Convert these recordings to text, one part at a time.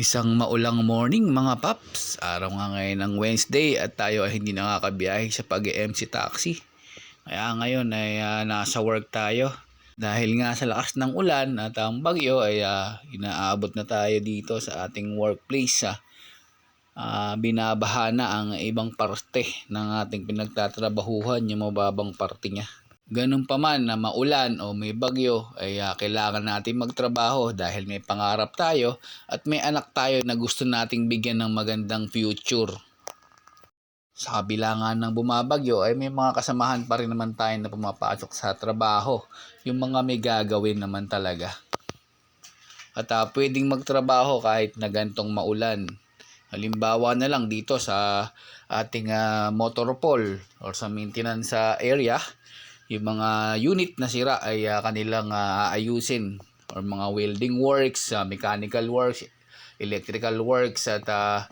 Isang maulang morning mga paps. Araw nga ngayon ng Wednesday at tayo ay hindi nakakabiyahe sa pag-MC taxi. Kaya ngayon ay ah, nasa work tayo. Dahil nga sa lakas ng ulan at ang bagyo ay ah, inaabot na tayo dito sa ating workplace. ah. Ah, binabaha na ang ibang parte ng ating pinagtatrabahuhan, yung mababang parte niya. Ganun pa man na maulan o may bagyo ay ah, kailangan natin magtrabaho dahil may pangarap tayo at may anak tayo na gusto nating bigyan ng magandang future. Sa kabila ng bumabagyo ay may mga kasamahan pa rin naman tayo na pumapasok sa trabaho. Yung mga may gagawin naman talaga. At ah, pwedeng magtrabaho kahit na gantong maulan. Halimbawa na lang dito sa ating ah, motor pool or sa maintenance area, yung mga unit na sira ay ah, kanilang aayusin or mga welding works, ah, mechanical works, electrical works at ah,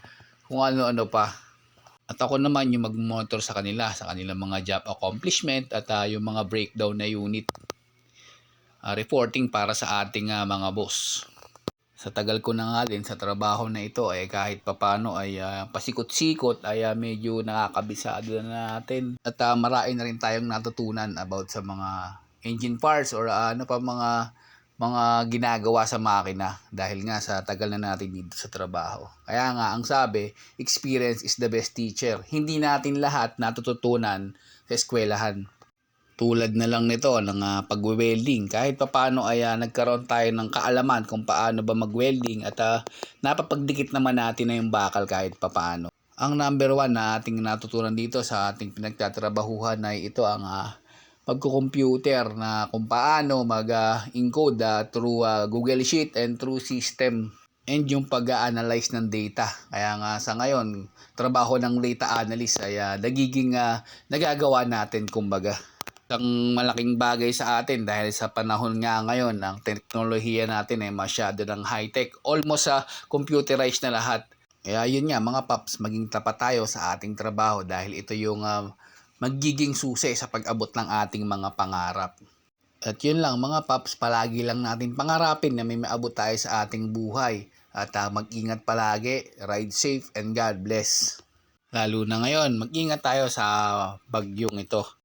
kung ano-ano pa. At ako naman yung mag-monitor sa kanila, sa kanilang mga job accomplishment at ah, yung mga breakdown na unit. Ah, reporting para sa ating ah, mga boss sa tagal ko na nga din sa trabaho na ito ay kahit papano ay ah, pasikot-sikot ay ah, medyo nakakabisado na natin at uh, marami na rin tayong natutunan about sa mga engine parts or ah, ano pa mga mga ginagawa sa makina dahil nga sa tagal na natin dito sa trabaho. Kaya nga ang sabi, experience is the best teacher. Hindi natin lahat natututunan sa eskwelahan tulad na lang nito ng uh, pag-welding. Kahit papaano ay ah, nagkaroon tayo ng kaalaman kung paano ba mag-welding at ah, napapagdikit naman natin na yung bakal kahit papaano. Ang number one na ating natutunan dito sa ating pinagtatrabahuhan ay ito ang uh, pagko-computer na kung paano mag-encode ah, through ah, Google Sheet and through system and yung pag-analyze ng data. Kaya nga sa ngayon, trabaho ng data analyst ay ah, nagiging ah, nagagawa natin kumbaga isang malaking bagay sa atin dahil sa panahon nga ngayon ang teknolohiya natin ay masyado ng high-tech. Almost sa computerized na lahat. Kaya yun nga mga paps, maging tapat tayo sa ating trabaho dahil ito yung uh, magiging susi sa pag-abot ng ating mga pangarap. At yun lang mga paps, palagi lang natin pangarapin na may maabot tayo sa ating buhay. At uh, mag-ingat palagi, ride safe, and God bless. Lalo na ngayon, mag-ingat tayo sa bagyong ito